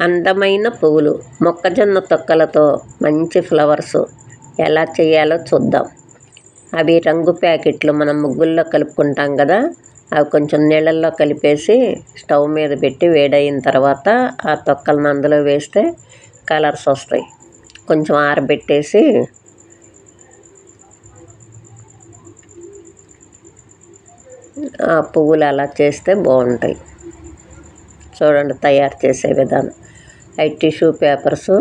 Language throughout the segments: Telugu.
అందమైన పువ్వులు మొక్కజొన్న తొక్కలతో మంచి ఫ్లవర్స్. ఎలా చేయాలో చూద్దాం. అవి రంగు ప్యాకెట్లు మనం ముగ్గుల్లో కలుపుకుంటాం కదా. అవి కొంచెం నీళ్ళల్లో కలిపేసి స్టవ్ మీద పెట్టి వేడయిన తర్వాత ఆ తొక్కలను అందులో వేస్తే కలర్స్ వస్తాయి. కొంచెం ఆరబెట్టేసి ఆ పువ్వులు అలా చేస్తే బాగుంటాయి. చూడండి తయారు చేసే విధానం. అవి టిష్యూ పేపర్సు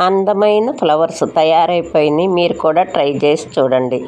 అందమైన ఫ్లవర్స్ తయారైపోయినాయి. మీరు కూడా ట్రై చేసి చూడండి.